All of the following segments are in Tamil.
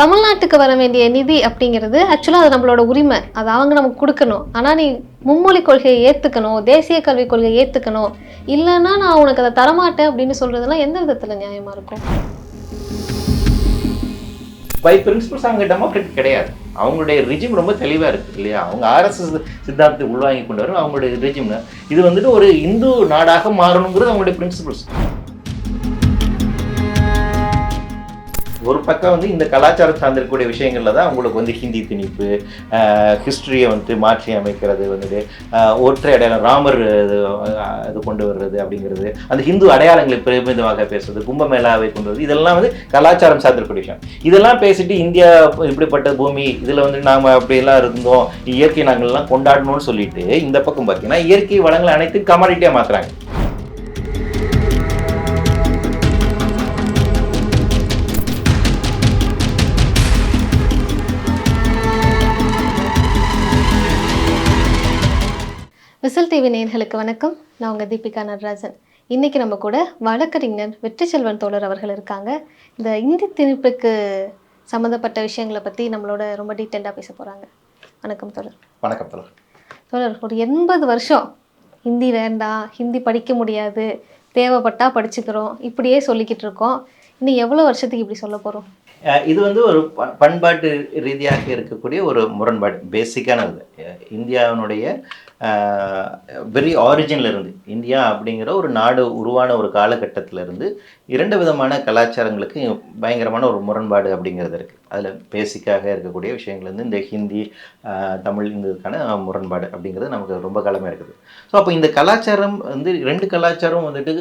தமிழ்நாட்டுக்கு வர வேண்டிய நிதி அப்படிங்கிறது ஆக்சுவலாக அது நம்மளோட உரிமை. அது அவங்க நமக்கு கொடுக்கணும். ஆனால் நீ மும்மொழி கொள்கையை ஏற்றுக்கணும் தேசிய கல்விக் கொள்கையை ஏற்றுக்கணும் இல்லைன்னா நான் உனக்கு அதை தரமாட்டேன் அப்படின்னு சொல்றதுலாம் எந்த விதத்தில் நியாயமாக இருக்கும்? பை பிரின்சிபல்ஸ் அவங்க அப்படி கிடையாது. அவங்களுடைய ரிஜிம் ரொம்ப தெளிவாக இருக்குது இல்லையா? அவங்க ஆர்எஸ்எஸ் சித்தாந்தத்தை உள்வாங்கி கொண்டு வரும். அவங்களுடைய ரிஜிம்னு இது வந்துட்டு ஒரு இந்து நாடாக மாறணுங்கிறது அவங்களுடைய பிரின்சிபல்ஸ் ஒரு பக்கம் வந்து இந்த கலாச்சாரம் சார்ந்திருக்கக்கூடிய விஷயங்களில் தான் அவங்களுக்கு வந்து ஹிந்தி திணிப்பு ஹிஸ்ட்ரியை வந்து மாற்றி அமைக்கிறது வந்துட்டு ஒற்றை அடையாளம் ராமர் இது இது கொண்டு வர்றது அப்படிங்கிறது அந்த ஹிந்து அடையாளங்களை பெருமிதமாக பேசுறது கும்பமேளாவை கொண்டு வருது இதெல்லாம் வந்து கலாச்சாரம் சார்ந்திருக்கக்கூடிய விஷயம். இதெல்லாம் பேசிட்டு இந்தியா இப்படிப்பட்ட பூமி இதில் வந்து நாம் அப்படியெல்லாம் இருந்தோம் இயற்கை நாங்கள்லாம் கொண்டாடணும்னு சொல்லிட்டு இந்த பக்கம் பார்த்தீங்கன்னா இயற்கை வளங்களை அனைத்தும் கமாடிட்டியாக மாற்றுறாங்க டிவி நேயர்களுக்கு வணக்கம். நான் உங்கள் தீபிகா நடராஜன். இன்னைக்கு நம்ம கூட வழக்கறிஞர் வெற்றி செல்வன் தோழர் அவர்கள் இருக்காங்க. இந்த இந்தி திணிப்புக்கு சம்மந்தப்பட்ட விஷயங்களை பற்றி நம்மளோட ரொம்ப டீட்டெயிலாக பேச போகிறாங்க வணக்கம் தோழர். வணக்கம் தோழர். தோழர் ஒரு எண்பது வருஷம் ஹிந்தி வேண்டாம் ஹிந்தி படிக்க முடியாது தேவைப்பட்டா படிச்சுக்கிறோம் இப்படியே சொல்லிக்கிட்டு இருக்கோம். இன்னும் எவ்வளோ வருஷத்துக்கு இப்படி சொல்ல போகிறோம் இது வந்து ஒரு பண்பாட்டு ரீதியாக இருக்கக்கூடிய ஒரு முரண்பாடு பேசிக்கானது அஹ் இந்தியாவினுடைய வெரி ஆரிஜின்ல இருந்து. இந்தியா அப்படிங்கிற ஒரு நாடு உருவான ஒரு காலகட்டத்திலேருந்து இரண்டு விதமான கலாச்சாரங்களுக்கு பயங்கரமான ஒரு முரண்பாடு அப்படிங்கிறது இருக்குது அதில் பேசிக்காக இருக்கக்கூடிய விஷயங்கள் வந்து இந்த ஹிந்தி தமிழ் இந்ததுக்கான முரண்பாடு அப்படிங்கிறது நமக்கு ரொம்ப காலமாக இருக்குது. ஸோ அப்போ இந்த கலாச்சாரம் வந்து ரெண்டு கலாச்சாரம் வந்துட்டு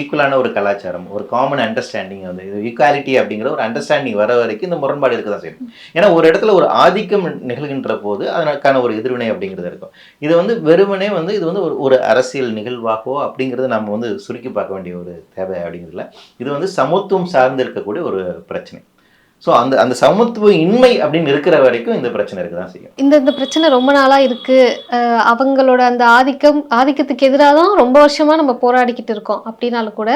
ஈக்குவலான ஒரு கலாச்சாரம் ஒரு காமன் அண்டர்ஸ்டாண்டிங் வந்து இது ஈக்குவாலிட்டி அப்படிங்கிற ஒரு அண்டர்ஸ்டாண்டிங் வர வரைக்கும் இந்த முரண்பாடு இருக்க தான் செய்யும். ஏன்னா ஒரு இடத்துல ஒரு ஆதிக்கம் நிகழ்கின்ற போது அதற்கான ஒரு எதிர்வினை அப்படிங்கிறது இருக்கும். இது வந்து வெறுமனே வந்து இது வந்து ஒரு ஒரு அரசியல் நிகழ்வாகவோ அப்படிங்கிறத நம்ம வந்து சுருக்கி பார்க்க வேண்டிய ஒரு தேவை அப்படிங்கிறதுல இது வந்து சமத்துவம் சார்ந்து இருக்கக்கூடிய ஒரு பிரச்சனை. ஸோ அந்த அந்த சமத்துவ இன்மை அப்படின்னு இருக்கிற வரைக்கும் இந்த பிரச்சனை இருக்க தான் செய்யும். இந்த இந்த பிரச்சனை ரொம்ப நாளாக இருக்குது அவங்களோட அந்த ஆதிக்கம் ஆதிக்கத்துக்கு எதிராக தான் ரொம்ப வருஷமாக நம்ம போராடிக்கிட்டு இருக்கோம். அப்படின்னாலும் கூட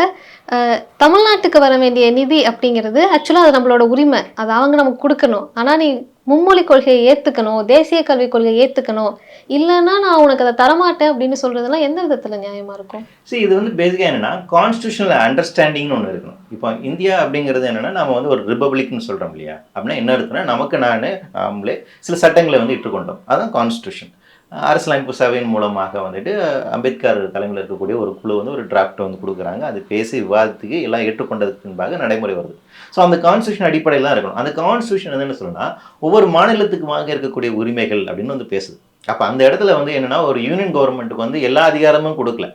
தமிழ்நாட்டுக்கு வர வேண்டிய நிதி அப்படிங்கிறது ஆக்சுவலாக அது நம்மளோட உரிமை. அது அவங்க நமக்கு கொடுக்கணும். ஆனால் நீ மும்மொழி கொள்கையை ஏற்றுக்கணும் தேசிய கல்விக் கொள்கையை ஏற்றுக்கணும் இல்லைன்னா நான் உனக்கு அதை தரமாட்டேன் அப்படின்னு சொல்கிறதுலாம் எந்த விதத்தில் நியாயமாக இருக்கும்? சரி இது வந்து பேசிக்காக என்னென்னா கான்ஸ்டியூஷனல் அண்டர்ஸ்டாண்டிங்னு ஒன்று இருக்கணும். இப்போ இந்தியா அப்படிங்கிறது என்னென்னா நம்ம வந்து ஒரு ரிப்பப்ளிக்னு சொல்கிறோம் இல்லையா? அப்படின்னா என்ன இருக்குன்னா நமக்கு நான் நாமளே சில சட்டங்களை வந்து இட்டுக்கொண்டோம். அதுதான் கான்ஸ்டியூஷன் அரசியலமைப்பு சபையின் மூலமாக வந்துட்டு அம்பேத்கர் தலைமையில் இருக்கக்கூடிய ஒரு குழு வந்து ஒரு டிராஃப்ட் வந்து கொடுக்குறாங்க. அது பேசி விவாதத்துக்கு எல்லாம் ஏற்றுக்கொண்டதுக்கு பின்பாக நடைமுறை வருது. ஸோ அந்த கான்ஸ்டியூஷன் அடிப்படையில் தான் இருக்கணும். அந்த கான்ஸ்டியூஷன் என்ன சொல்லுன்னா ஒவ்வொரு மாநிலத்துக்கு வாங்க இருக்கக்கூடிய உரிமைகள் அப்படின்னு வந்து பேசுது. அப்போ அந்த இடத்துல வந்து என்னென்னா ஒரு யூனியன் கவர்மெண்ட்டுக்கு வந்து எல்லா அதிகாரமும் கொடுக்கல.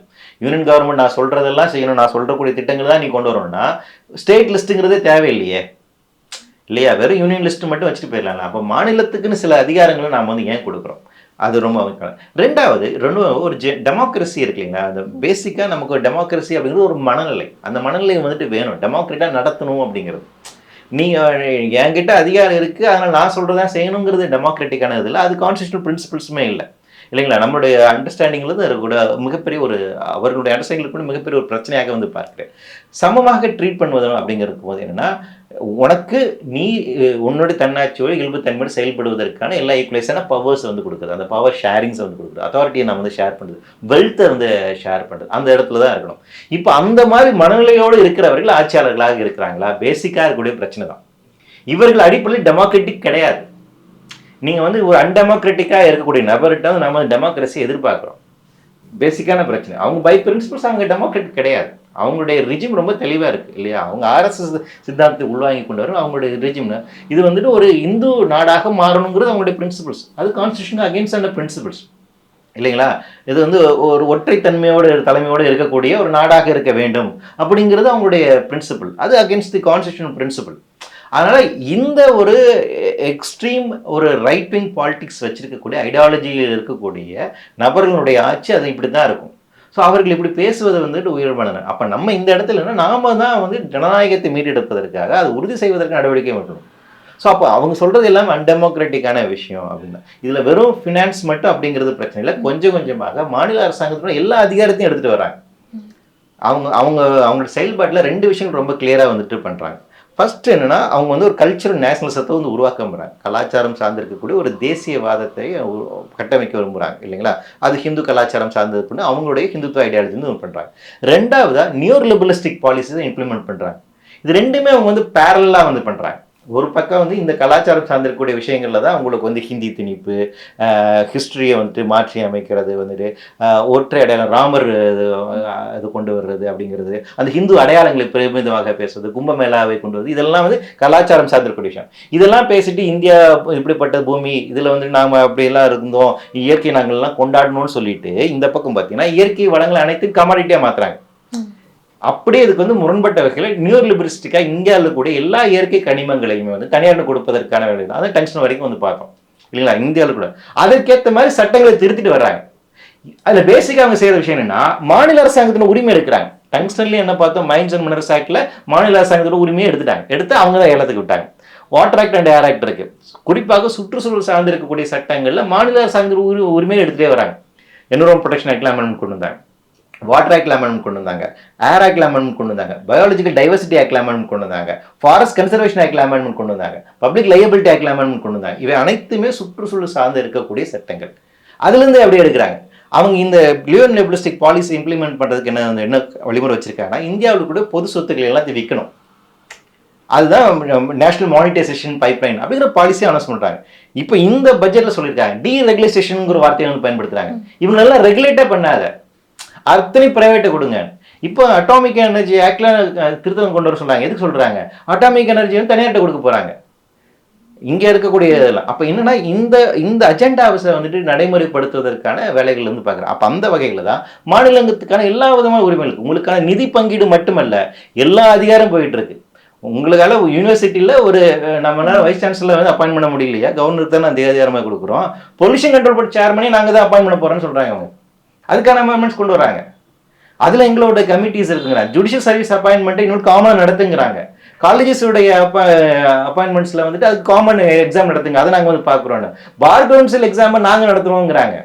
யூனியன் கவர்மெண்ட் நான் சொல்கிறதெல்லாம் செய்யணும் நான் சொல்கிறக்கூடிய திட்டங்கள் தான் நீ கொண்டு வரணும்னா ஸ்டேட் லிஸ்ட்டுங்கிறதே தேவையில்லையே. இல்லையா? வெறும் யூனியன் லிஸ்ட் மட்டும் வச்சுட்டு போயிடலாம் அப்போ மாநிலத்துக்குன்னு சில அதிகாரங்களை நாம் வந்து ஏன் கொடுக்குறோம்? அது ரொம்ப முக்கியம். ரெண்டாவது ரெண்டு ஒரு ஜெ டெமோக்ரஸி இருக்கு இல்லைங்களா? அந்த பேசிக்காக நமக்கு ஒரு டெமோக்ரஸி அப்படிங்கிறது ஒரு மனநிலை. அந்த மனநிலை வந்துட்டு வேணும். டெமோக்ரேட்டாக நடத்தணும் அப்படிங்கிறது. நீங்கள் என்கிட்ட அதிகாரம் இருக்குது அதனால் நான் சொல்கிறதான் செய்யணுங்கிறது டெமோக்ராட்டிக்கான இதில் அது கான்ஸ்டியூஷனல் பிரின்சிபிள்ஸுமே இல்லை. இல்லைங்களா? நம்மளுடைய அண்டர்ஸ்டாண்டிங்கில் தான் கூட மிகப்பெரிய ஒரு அவர்களுடைய அண்டர்ஸ்டாண்டிங் கூட மிகப்பெரிய ஒரு பிரச்சனையாக வந்து பார்க்குறேன். சமமாக ட்ரீட் பண்ணுவது அப்படிங்கிறது போது என்னன்னா உனக்கு நீ உன்னோட தன்னாட்சியோட இயல்பு தன்மையோடு செயல்படுவதற்கான எல்லா ஈக்குவலைஸான பவர்ஸ் வந்து கொடுக்குது. அந்த பவர் ஷேரிங்ஸ் வந்து கொடுக்குது. அத்தாரிட்டியை நம்ம வந்து ஷேர் பண்ணுறது வெல்த்தை வந்து ஷேர் பண்ணுறது அந்த இடத்துல தான் இருக்கணும். இப்போ அந்த மாதிரி மனநிலையோடு இருக்கிறவர்கள் ஆட்சியாளர்களாக இருக்கிறாங்களா? பேசிக்காக இருக்கக்கூடிய பிரச்சனை தான். இவர்கள் அடிப்படையில் டெமோக்ராட்டிக் கிடையாது. நீங்கள் வந்து ஒரு அன்டெமோக்ராட்டிக்காக இருக்கக்கூடிய நபர்கிட்ட வந்து நம்ம டெமோக்ரஸி எதிர்பார்க்குறோம். பேசிக்கான பிரச்சனை. அவங்க பை பிரின்சிபல்ஸ் அவங்க டெமோக்ராட் கிடையாது. அவங்களுடைய ரிஜிம் ரொம்ப தெளிவாக இருக்குது இல்லையா? அவங்க ஆர்எஸ்எஸ் சித்தாந்தத்தை உள்வாங்கி கொண்டு வரும் அவங்களுடைய ரிஜிம்னு இது வந்துட்டு ஒரு இந்து நாடாக மாறணுங்கிறது அவங்களுடைய பிரின்சிபல்ஸ் அது கான்ஸ்டியூஷன் அகேன்ஸ்ட் அந்த பிரின்சிபல்ஸ் இல்லைங்களா? இது வந்து ஒரு ஒற்றைத்தன்மையோடு தலைமையோடு இருக்கக்கூடிய ஒரு நாடாக இருக்க வேண்டும் அப்படிங்கிறது அவங்களுடைய பிரின்சிபல் அது அகேன்ஸ்ட் தி கான்ஸ்டியூஷன் பிரின்சிபல் அதனால் இந்த ஒரு எக்ஸ்ட்ரீம் ஒரு ரைட் விங் பாலிடிக்ஸ் ஐடியாலஜியில் இருக்கக்கூடிய நபர்களுடைய ஆட்சி அது இப்படி தான் இருக்கும். ஸோ அவர்கள் இப்படி பேசுவது வந்துட்டு உயர்வான அப்போ நம்ம இந்த இடத்துல என்ன நாம தான் வந்து ஜனநாயகத்தை மீட்டெடுப்பதற்காக அதை உறுதி செய்வதற்கு நடவடிக்கை எடுக்கணும். ஸோ அப்போ அவங்க சொல்கிறது எல்லாம் அன்டெமோக்ராட்டிக்கான விஷயம் அப்படின்னா இதில் வெறும் ஃபினான்ஸ் மட்டும் அப்படிங்கிறது பிரச்சனை இல்லை. கொஞ்சம் கொஞ்சமாக மாநில அரசாங்கத்தோட எல்லா அதிகாரத்தையும் எடுத்துகிட்டு வராங்க அவங்க அவங்க அவங்களோட செயல்பாட்டில் ரெண்டு விஷயங்கள் ரொம்ப கிளியராக வந்துட்டு பண்ணுறாங்க ஃபர்ஸ்ட் என்னன்னா அவங்க வந்து ஒரு கல்ச்சரல் நேஷனலிசத்தை வந்து உருவாக்க விரும்புகிறாங்க கலாச்சாரம் சார்ந்திருக்கக்கூடிய ஒரு தேசியவாதத்தை கட்டமைக்க விரும்புகிறாங்க இல்லைங்களா? அது ஹிந்து கலாச்சாரம் சார்ந்ததுக்குன்னு அவங்களுடைய ஹிந்துத்துவ ஐடியாலஜி வந்து பண்ணுறாங்க ரெண்டாவதாக நியூ லிபரலிஸ்டிக் பாலிசிஸை இம்ப்ளிமெண்ட் பண்ணுறாங்க இது ரெண்டுமே அவங்க வந்து பேரலாக வந்து பண்ணுறாங்க ஒரு பக்கம் வந்து இந்த கலாச்சாரம் சார்ந்திருக்கக்கூடிய விஷயங்களில் தான் உங்களுக்கு வந்து ஹிந்தி திணிப்பு ஹிஸ்ட்ரியை வந்துட்டு மாற்றி அமைக்கிறது வந்துட்டு ஒற்றை அடையாளம் ராமர் இது, இது கொண்டு வர்றது அப்படிங்கிறது அந்த ஹிந்து அடையாளங்களை பெருமிதமாக பேசுறது கும்பமேளாவை கொண்டு வருது இதெல்லாம் வந்து கலாச்சாரம் சார்ந்திருக்கக்கூடிய விஷயம். இதெல்லாம் பேசிட்டு இந்தியா இப்படிப்பட்ட பூமி இதில் வந்து நாம் அப்படியெல்லாம் இருந்தோம் இயற்கை நாங்கள்லாம் கொண்டாடணும்னு சொல்லிட்டு இந்த பக்கம் பார்த்தீங்கன்னா இயற்கை வளங்களை அனைத்தும் கமாடிட்டியாக மாற்றுறாங்க அப்படியே இதுக்கு வந்து முரண்பட்ட வகையில் நியூ லிபரிஸ்டிக்காக இந்தியாவில் இருக்கக்கூடிய எல்லா இயற்கை கனிமங்களையுமே வந்து தனியார் கொடுப்பதற்கான வேலை தான் அதை டென்ஷன் வரைக்கும் வந்து பார்த்தோம் இல்லைங்களா? இந்தியாவில் கூட. அதற்கேற்ற மாதிரி சட்டங்களை திருத்திட்டு வர்றாங்க. அதில் பேசிக்காக அவங்க செய்கிற விஷயம் என்னன்னா மாநில அரசாங்கத்தின் உரிமை எடுக்கிறாங்க. டங்ஸ்டன்லேயும் என்ன பார்த்தோம்? மைன்ஸ் அண்ட் மினரல்ஸ் ஆக்டில் மாநில அரசாங்கத்தோட உரிமையை எடுத்துட்டாங்க. எடுத்து அவங்க தான் ஏலத்துக்கு விட்டாங்க. Water act and air act இருக்கு. குறிப்பாக சுற்றுச்சூழல் சார்ந்து இருக்கக்கூடிய சட்டங்களில் மாநில அரசாங்கத்தோட உரி உரிமையை எடுத்துகிட்டே வராங்க என்வரன்மெண்ட் ப்ரொடெக்ஷன் ஆக்டில் அமெண்ட்மெண்ட் கொண்டு வந்தாங்க. வாட்டர் அமெண்ட்மெண்ட் கொண்டு வந்தாங்க. ஏர் அமெண்ட்மெண்ட் கொண்டு வந்தாங்க. பயாலஜிக்கல் டைவர்சிட்டி அமெண்ட்மெண்ட் கொண்டு வந்தாங்க. ஃபாரஸ்ட் கன்சர்வேஷன் அமெண்ட்மெண்ட் கொண்டு வந்தாங்க. பப்ளிக் லையபிலிட்டி ஆக்ட்ல அமெண்ட்மெண்ட் கொண்டு வந்தாங்க. இவை அனைத்துமே சுற்றுச்சூழல் சார்ந்து இருக்கக்கூடிய சட்டங்கள். அதுலேருந்து அப்படியே எடுக்கிறாங்க. அவங்க இந்த லியோன் லெபலிஸ்டிக் பாலிசி இம்ப்ளிமெண்ட் பண்ணுறதுக்கு என்ன என்ன வழிமுறை வச்சிருக்காங்கன்னா இந்தியாவில் கூட பொது சொத்துக்கள் எல்லாத்தையும் விற்கணும். அதுதான் நேஷனல் மானிட்டைசேஷன் பைப்லைன் அப்படிங்கிற பாலிசி அனௌன்ஸ் பண்றாங்க. இப்போ இந்த பட்ஜெட்ல சொல்லியிருக்காங்க. டீ ரெகுலேஷன்ங்கிற வார்த்தையை வந்து பயன்படுத்துறாங்க இவங்க எல்லாம் ரெகுலேட்டே பண்ணாத. அத்தனை பிரைவேட்டை கொடுங்க. இப்போ அட்டாமிக் எனர்ஜி ஆக்டில் திருத்தம் கொண்டு வர சொல்கிறாங்க எதுக்கு சொல்கிறாங்க அட்டாமிக் எனர்ஜி வந்து தனியார்ட்ட கொடுக்க போகிறாங்க இங்கே இருக்கக்கூடிய இதெல்லாம். அப்போ என்னன்னா இந்த இந்த அஜெண்டாவை வந்துட்டு நடைமுறைப்படுத்துவதற்கான வேலைகள் வந்து பார்க்குறேன். அப்போ அந்த வகையில் தான் மாநிலங்களுக்கான எல்லா விதமான உரிமைகளுக்கு உங்களுக்கான நிதி பங்கீடு மட்டுமல்ல எல்லா அதிகாரம் போயிட்டுருக்கு. உங்களுக்கால யூனிவர்சிட்டியில் ஒரு நம்மளால் வைஸ் சான்சலர் வந்து அப்பாயின் பண்ண முடியலையா? கவர்னருக்கு தான் அந்த அதிகாரமாக கொடுக்குறோம். பொல்யூஷன் கண்ட்ரோல் போர்ட் சேர்மனே நாங்கள் தான் அப்பாயின் பண்ண போறோம்னு சொல்கிறாங்க அவங்க. அதுக்கான அமெண்ட்மெண்ட்ஸ் கொண்டு வராங்க. அதில் எங்களோட கமிட்டிஸ் இருக்குங்கிறாங்க ஜுடிஷியல் சர்வீஸ் அப்பாயின்மெண்ட்டை இன்னொரு காமன் நடத்துங்கிறாங்க. அப்பா அப்பாயின்மெண்ட்ஸில் வந்துட்டு அது காமன் எக்ஸாம் நடத்துங்க. அதை நாங்கள் வந்து பார்க்குறோம் பார் கவுன்சில் எக்ஸாமை நாங்கள் நடத்துறோங்கிறாங்க.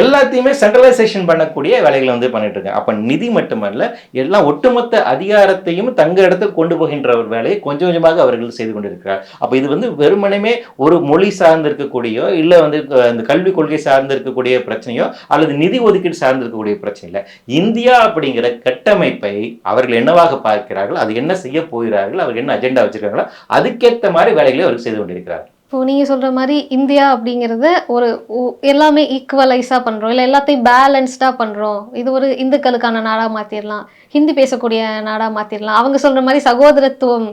எல்லாத்தையுமே சென்ட்ரலைசேஷன் பண்ணக்கூடிய வேலைகளை வந்து பண்ணிட்டு இருக்காங்க. அப்ப நிதி மட்டுமல்ல எல்லாம் ஒட்டுமொத்த அதிகாரத்தையும் தங்க இடத்துக்கு கொண்டு போகின்ற ஒரு வேலையை கொஞ்சம் கொஞ்சமாக அவர்கள் செய்து கொண்டிருக்கிறார். அப்ப இது வந்து வெறுமனமே ஒரு மொழி சார்ந்து இருக்கக்கூடியோ இல்ல வந்து இந்த கல்விக் கொள்கை சார்ந்திருக்கக்கூடிய பிரச்சனையோ அல்லது நிதி ஒதுக்கீடு சார்ந்திருக்கக்கூடிய பிரச்சனை இல்லை. இந்தியா அப்படிங்கிற கட்டமைப்பை அவர்கள் என்னவாக பார்க்கிறார்கள் அது என்ன செய்ய போகிறார்கள் அவர்கள் என்ன அஜெண்டா வச்சிருக்காங்களோ அதுக்கேற்ற மாதிரி வேலைகளை அவர்கள் செய்து கொண்டிருக்கிறார் இப்போ நீங்கள் சொல்கிற மாதிரி இந்தியா அப்படிங்கிறது ஒரு எல்லாமே ஈக்குவலைஸாக பண்ணுறோம் இல்லை எல்லாத்தையும் பேலன்ஸ்டாக பண்ணுறோம் இது ஒரு இந்துக்களுக்கான நாடாக மாற்றிடலாம் ஹிந்தி பேசக்கூடிய நாடாக மாற்றிடலாம் அவங்க சொல்ற மாதிரி சகோதரத்துவம்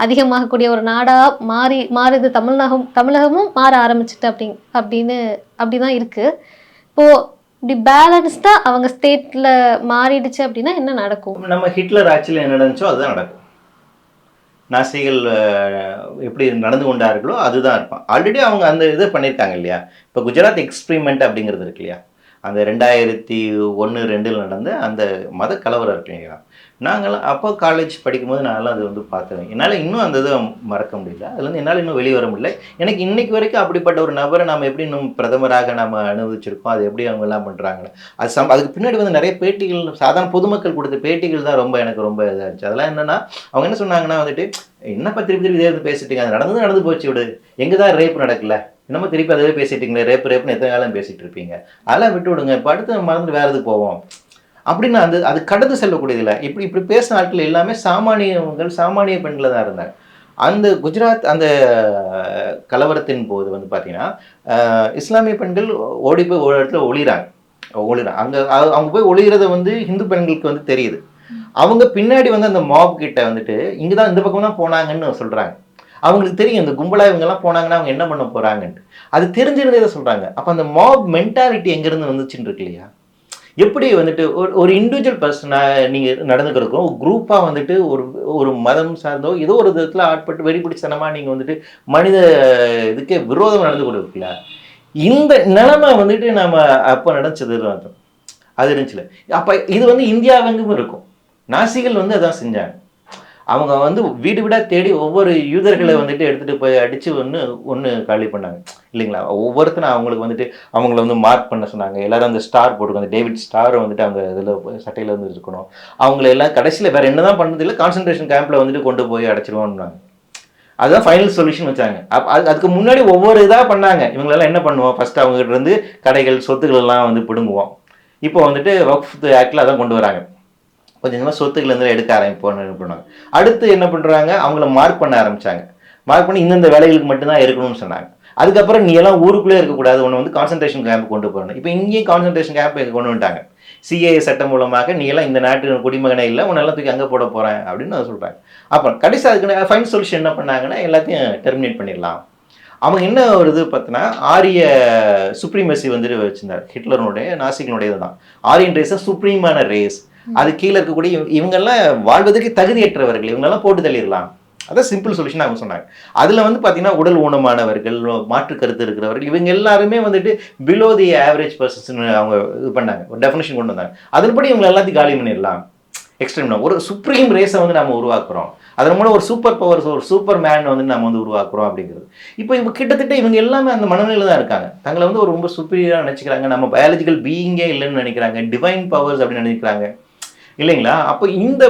அதிகமாகக்கூடிய ஒரு நாடாக மாறி மாறுது. தமிழகம் தமிழகமும் மாற ஆரம்பிச்சிட்டு அப்படி அப்படின்னு அப்படிதான் இருக்கு. இப்போ இப்படி பேலன்ஸ்டா அவங்க ஸ்டேட்டில் மாறிடுச்சு அப்படின்னா என்ன நடக்கும்? நம்ம ஹிட்லர் ஆட்சியில் என்ன நடந்துச்சோ அதுதான் நடக்கும். நாசிகள் எப்படி நடந்து கொண்டார்களோ அதுதான் இருப்பான் ஆல்ரெடி அவங்க அந்த இதை பண்ணியிருக்காங்க இல்லையா? இப்போ குஜராத் எக்ஸ்பிரிமெண்ட் அப்படிங்கிறது இருக்கு இல்லையா? அந்த ரெண்டாயிரத்தி ஒன்று ரெண்டில் நடந்த அந்த மத கலவரம் இருக்கு இல்லையா? நாங்களாம் அப்போ காலேஜ் படிக்கும்போது நான்லாம் அது வந்து பார்த்தேன் என்னால் இன்னும் அந்த இதை மறக்க முடியல. அதுலேருந்து என்னால் இன்னும் வெளியே வர முடியல. எனக்கு இன்னைக்கு வரைக்கும் அப்படிப்பட்ட ஒரு நபரை நம்ம எப்படி இன்னும் பிரதமராக நம்ம அனுபவிச்சிருக்கோம்? அது எப்படி அவங்க எல்லாம் பண்ணுறாங்க அது சம் அதுக்கு பின்னாடி வந்து நிறைய பேட்டிகள் சாதாரண பொதுமக்கள் கொடுத்த பேட்டிகள் தான் ரொம்ப எனக்கு ரொம்ப இதாக இருந்துச்சு. அதெல்லாம் என்னென்னா அவங்க என்ன சொன்னாங்கன்னா வந்துட்டு என்னப்பா திருப்பி திருப்பி இதே இது பேசிட்டீங்க அது நடந்து நடந்து போச்சு விடு. எங்கே தான் ரேப் நடக்கல? என்னமோ திருப்பி அதே பேசிட்டீங்களே ரேப் ரேப்னு எத்தனை காலம் பேசிட்டு இருப்பீங்க? அதெல்லாம் விட்டு விடுங்க. இப்போ அடுத்து மறந்துட்டு மறந்து எதுக்கு போவோம்? அப்படின்னு அந்த அது கடந்து செல்லக்கூடியதில்லை. இப்படி இப்படி பேசின ஆட்கள் எல்லாமே சாமானியவங்கள் சாமானிய பெண்களை தான் இருந்தாங்க. அந்த குஜராத் அந்த கலவரத்தின் போது வந்து பார்த்தீங்கன்னா இஸ்லாமிய பெண்கள் ஓடி போய் ஒரு இடத்துல ஒளிறாங்க. ஒளிறாங்க. அங்கே அவங்க போய் ஒளிகிறத வந்து ஹிந்து பெண்களுக்கு வந்து தெரியுது. அவங்க பின்னாடி வந்து அந்த மாப் கிட்ட வந்துட்டு இங்கே தான் இந்த பக்கம் தான் போனாங்கன்னு சொல்கிறாங்க அவங்களுக்கு தெரியும் இந்த கும்பலாக இவங்கெல்லாம் போனாங்கன்னா அவங்க என்ன பண்ண போகிறாங்கன்ட்டு அது தெரிஞ்சிருந்தே தான் சொல்கிறாங்க அப்போ அந்த மாப் மென்டாலிட்டி எங்கேருந்து வந்துச்சுன்னு இருக்கு இல்லையா? எப்படி வந்துட்டு ஒரு ஒரு இண்டிவிஜுவல் பர்சனாக நீங்கள் நடந்துக்கிறதுக்கும் குரூப்பாக வந்துட்டு ஒரு ஒரு மதம் சார்ந்தோ ஏதோ ஒரு விதத்தில் ஆட்பட்டு வெறிபிடிச்சனமாக நீங்கள் வந்துட்டு மனித இதுக்கே விரோதம் நடந்து கொடுக்கல இந்த நிலைமை வந்துட்டு நம்ம அப்போ நடந்தது அது. இருந்துச்சுல. அப்போ இது வந்து இந்தியாவெங்கும் இருக்கும். நாசிகள் வந்து அதான் செஞ்சாங்க. அவங்க வந்து வீடு வீடாக தேடி ஒவ்வொரு யூதர்களை வந்துட்டு எடுத்துகிட்டு போய் அடித்து ஒன்று ஒன்று காலி பண்ணாங்க. இல்லைங்களா? ஒவ்வொருத்தரும் அவங்களுக்கு வந்துட்டு அவங்கள வந்து மார்க் பண்ண சொன்னாங்க. எல்லாரும் அந்த ஸ்டார் போட்டுருக்கோம். அந்த டேவிட் ஸ்டார் வந்துட்டு அவங்க இதில் சட்டையில் வந்து இருக்கணும். அவங்கள எல்லாம் கடைசியில் வேறு என்ன தான் பண்ணது இல்லை கான்சன்ட்ரேஷன் கேம்பில் வந்துட்டு கொண்டு போய் அடைச்சிருவோம்னாங்க. அதுதான் ஃபைனல் சொல்யூஷன் வச்சாங்க. அப்ப அது அதுக்கு முன்னாடி ஒவ்வொரு இதாக பண்ணாங்க. இவங்களெல்லாம் என்ன பண்ணுவோம்? ஃபர்ஸ்ட் அவங்க கிட்ட இருந்து கடைகள் சொத்துக்கள் எல்லாம் வந்து பிடுங்குவோம். இப்போ வந்துட்டு வக்ஃப் ஆக்டில் அதான் கொண்டு வராங்க. கொஞ்சம் கொஞ்சமாக சொத்துக்கள் எடுக்க ஆரம்பிப்போம்னு என்ன பண்ணுவாங்க. அடுத்து என்ன பண்ணுறாங்க அவங்கள மார்க் பண்ண ஆரம்பிச்சாங்க. மார்க் பண்ணி இந்தந்த வேலைகளுக்கு மட்டும்தான் இருக்கணும்னு சொன்னாங்க. அதுக்கப்புறம் நீ எல்லாம் ஊருக்குள்ளே இருக்கக்கூடாது. ஒன்று வந்து கான்சன்ட்ரேஷன் கேம்ப் கொண்டு போகணும் இப்போ இங்கேயும் கான்சன்ட்ரேஷன் கேம்ப் கொண்டு வந்துட்டாங்க. சிஏ சட்டம் மூலமாக நீ எல்லாம் இந்த நாட்டு குடிமகனே இல்லை உன்னெல்லாம் தூக்கி அங்கே போட போகிறேன் அப்படின்னு அதை சொல்கிறாங்க அப்புறம் கடைசி அதுக்கு ஃபைன் சொல்யூஷன் என்ன பண்ணாங்கன்னா எல்லாத்தையும் டெர்மினேட் பண்ணிடலாம். அவங்க என்ன ஒரு இது பார்த்தீங்கன்னா ஆரிய சுப்ரீமசி வந்துட்டு வச்சிருந்தார். ஹிட்லருடைய நாசிகளுடைய தான் ஆரியன் ரேஸ் சுப்ரீமான ரேஸ் அது கீழே இருக்கக்கூடிய இவங்க- இவங்கெல்லாம் வாழ்வதற்கு தகுதியற்றவர்கள். இவங்கெல்லாம் போட்டு தள்ளிடலாம். அதான் சிம்பிள் சொல்யூஷன் அவங்க சொன்னாங்க. அதில் வந்து பார்த்தீங்கன்னா உடல் ஊனமானவர்கள் மாற்று கருத்து இருக்கிறவர்கள் இவங்க எல்லாருமே வந்துட்டு பிலோ தி ஆவரேஜ் பர்சன்ஸ் அவங்க இது பண்ணாங்க. ஒரு டெஃபினேஷன் கொண்டு வந்தாங்க. அதன்படி இவங்க எல்லாத்தையும் காலி பண்ணிடலாம். எக்ஸ்ட்ரீம் ஒரு சுப்ரீம் ரேஸை வந்து நம்ம உருவாக்குறோம். அதன் மூலம் ஒரு சூப்பர் பவர்ஸ் ஒரு சூப்பர் மேன் வந்து நம்ம வந்து உருவாக்குறோம் அப்படிங்கிறது. இப்போ இவங்க கிட்டத்தட்ட இவங்க எல்லாமே அந்த மனநிலையில் தான் இருக்காங்க. தங்களை வந்து ஒரு ரொம்ப சுப்பீரியராக நினச்சிக்கிறாங்க. நம்ம பயாலஜிக்கல் பீயிங்கே இல்லைன்னு நினைக்கிறாங்க. டிவைன் பவர்ஸ் அப்படின்னு நினைக்கிறாங்க. இல்லைங்களா? அப்போ இந்த